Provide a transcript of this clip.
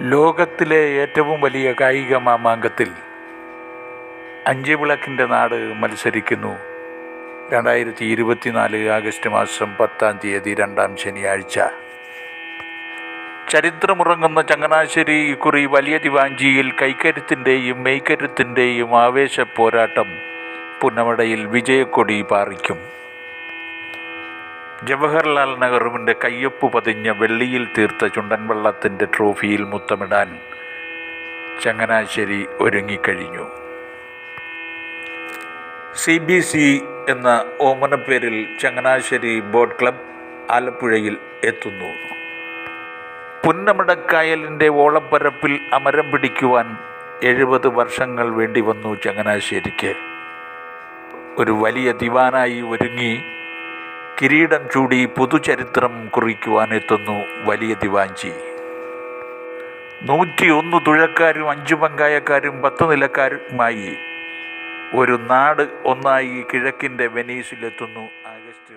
ലോകത്തിലെ ഏറ്റവും വലിയ കായിക മാമാങ്കത്തിൽ അഞ്ച് വിളക്കിന്റെ നാട് മത്സരിക്കുന്നു. രണ്ടായിരത്തി ഇരുപത്തിനാല് ആഗസ്റ്റ് മാസം പത്താം തീയതി രണ്ടാം ശനിയാഴ്ച. ചരിത്രമുറങ്ങുന്ന ചങ്ങനാശ്ശേരി ഇക്കുറി വലിയ ദിവാഞ്ചിയിൽ കൈക്കരുത്തിന്റെയും മെയ്ക്കരുത്തിന്റെയും ആവേശ പോരാട്ടം പുന്നമടയിൽ വിജയക്കൊടി പാറിക്കും. ജവഹർലാൽ നെഹ്റുവിന്റെ കയ്യൊപ്പ് പതിഞ്ഞ വെള്ളിയിൽ തീർത്ത ചുണ്ടൻ വള്ളത്തിന്റെ ട്രോഫിയിൽ മുത്തമിടാൻ ചങ്ങനാശ്ശേരി ഒരുങ്ങിക്കഴിഞ്ഞു. സി ബി സി എന്ന ഓമനപ്പേരിൽ ചങ്ങനാശ്ശേരി ബോട്ട് ക്ലബ് ആലപ്പുഴയിൽ എത്തുന്നു. പുന്നമടക്കായലിന്റെ ഓളപ്പരപ്പിൽ അമരം പിടിക്കുവാൻ എഴുപത് വർഷങ്ങൾ വേണ്ടി വന്നു ചങ്ങനാശ്ശേരിക്ക്. ഒരു വലിയ ദിവാനായി ഒരുങ്ങി കിരീടം ചൂടി പുതുചരിത്രം കുറിക്കുവാനെത്തുന്നു വലിയ ദിവാഞ്ചി നൂറ്റിയൊന്ന് തുഴക്കാരും അഞ്ചു പങ്കായക്കാരും പത്ത് നിലക്കാരുമായി ഒരു നാട് ഒന്നായി കിഴക്കിന്റെ വെനീസിലെത്തുന്നു ആഗസ്റ്റ്